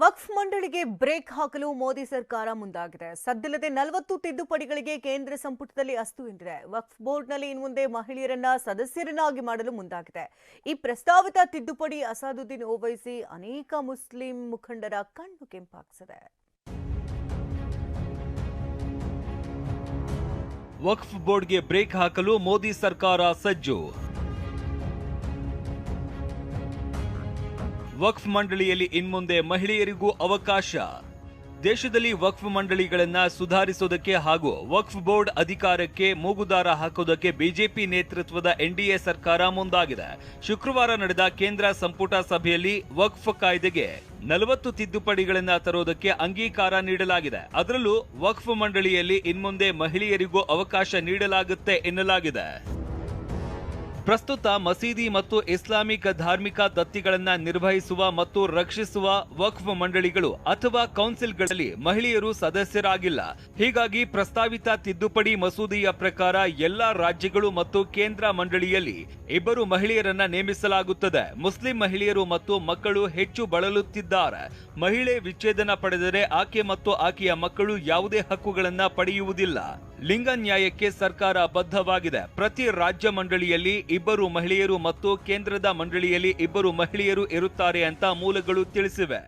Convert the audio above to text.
ವಕ್ಫ್ ಮಂಡಳಿಗೆ ಬ್ರೇಕ್ ಹಾಕಲು ಮೋದಿ ಸರ್ಕಾರ ಮುಂದಾಗಿದೆ. ಸದ್ದಿಲ್ಲದೆ ನಲವತ್ತು ತಿದ್ದುಪಡಿಗಳಿಗೆ ಕೇಂದ್ರ ಸಂಪುಟದಲ್ಲಿ ಅಸ್ತು ಎಂದಿದೆ. ವಕ್ಫ್ ಬೋರ್ಡ್ನಲ್ಲಿ ಇನ್ನು ಮುಂದೆ ಮಹಿಳೆಯರನ್ನ ಸದಸ್ಯರನ್ನಾಗಿ ಮಾಡಲು ಮುಂದಾಗಿದೆ. ಈ ಪ್ರಸ್ತಾವಿತ ತಿದ್ದುಪಡಿ ಅಸಾದುದ್ದೀನ್ ಓವೈಸಿ ಅನೇಕ ಮುಸ್ಲಿಂ ಮುಖಂಡರ ಕಣ್ಣು ಕೆಂಪಾಗಿಸಿದೆ. ವಕ್ಫ್ ಬೋರ್ಡ್ಗೆ ಬ್ರೇಕ್ ಹಾಕಲು ಮೋದಿ ಸರ್ಕಾರ ಸಜ್ಜು. ವಕ್ಫ್ ಮಂಡಳಿಯಲ್ಲಿ ಇನ್ಮುಂದೆ ಮಹಿಳೆಯರಿಗೂ ಅವಕಾಶ. ದೇಶದಲ್ಲಿ ವಕ್ಫ್ ಮಂಡಳಿಗಳನ್ನ ಸುಧಾರಿಸೋದಕ್ಕೆ ಹಾಗೂ ವಕ್ಫ್ ಬೋರ್ಡ್ ಅಧಿಕಾರಕ್ಕೆ ಮೂಗುದಾರ ಹಾಕೋದಕ್ಕೆ ಬಿಜೆಪಿ ನೇತೃತ್ವದ ಎನ್ಡಿಎ ಸರ್ಕಾರ ಮುಂದಾಗಿದೆ. ಶುಕ್ರವಾರ ನಡೆದ ಕೇಂದ್ರ ಸಂಪುಟ ಸಭೆಯಲ್ಲಿ ವಕ್ಫ್ ಕಾಯ್ದೆಗೆ ನಲವತ್ತು ತಿದ್ದುಪಡಿಗಳನ್ನ ತರೋದಕ್ಕೆ ಅಂಗೀಕಾರ ನೀಡಲಾಗಿದೆ. ಅದರಲ್ಲೂ ವಕ್ಫ್ ಮಂಡಳಿಯಲ್ಲಿ ಇನ್ಮುಂದೆ ಮಹಿಳೆಯರಿಗೂ ಅವಕಾಶ ನೀಡಲಾಗುತ್ತೆ ಎನ್ನಲಾಗಿದೆ. ಪ್ರಸ್ತುತ ಮಸೀದಿ ಮತ್ತು ಇಸ್ಲಾಮಿಕ್ ಧಾರ್ಮಿಕ ದತ್ತಿಗಳನ್ನ ನಿರ್ವಹಿಸುವ ಮತ್ತು ರಕ್ಷಿಸುವ ವಕ್ಫ್ ಮಂಡಳಿಗಳು ಅಥವಾ ಕೌನ್ಸಿಲ್ಗಳಲ್ಲಿ ಮಹಿಳೆಯರು ಸದಸ್ಯರಾಗಿಲ್ಲ. ಹೀಗಾಗಿ ಪ್ರಸ್ತಾವಿತ ತಿದ್ದುಪಡಿ ಮಸೂದೆಯ ಪ್ರಕಾರ ಎಲ್ಲಾ ರಾಜ್ಯಗಳು ಮತ್ತು ಕೇಂದ್ರ ಮಂಡಳಿಯಲ್ಲಿ ಇಬ್ಬರು ಮಹಿಳೆಯರನ್ನ ನೇಮಿಸಲಾಗುತ್ತದೆ. ಮುಸ್ಲಿಂ ಮಹಿಳೆಯರು ಮತ್ತು ಮಕ್ಕಳು ಹೆಚ್ಚು ಬಳಲುತ್ತಿದ್ದಾರೆ. ಮಹಿಳೆ ವಿಚ್ಛೇದನ ಪಡೆದರೆ ಆಕೆ ಮತ್ತು ಆಕೆಯ ಮಕ್ಕಳು ಯಾವುದೇ ಹಕ್ಕುಗಳನ್ನ ಪಡೆಯುವುದಿಲ್ಲ. ಲಿಂಗ ನ್ಯಾಯಕ್ಕೆ ಸರ್ಕಾರ ಬದ್ಧವಾಗಿದೆ. ಪ್ರತಿ ರಾಜ್ಯ ಮಂಡಳಿಯಲ್ಲಿ ಇಬ್ಬರು ಮಹಿಳೆಯರು ಮತ್ತು ಕೇಂದ್ರದ ಮಂಡಳಿಯಲ್ಲಿ ಇಬ್ಬರು ಮಹಿಳೆಯರು ಇರುತ್ತಾರೆ ಅಂತ ಮೂಲಗಳು ತಿಳಿಸಿವೆ.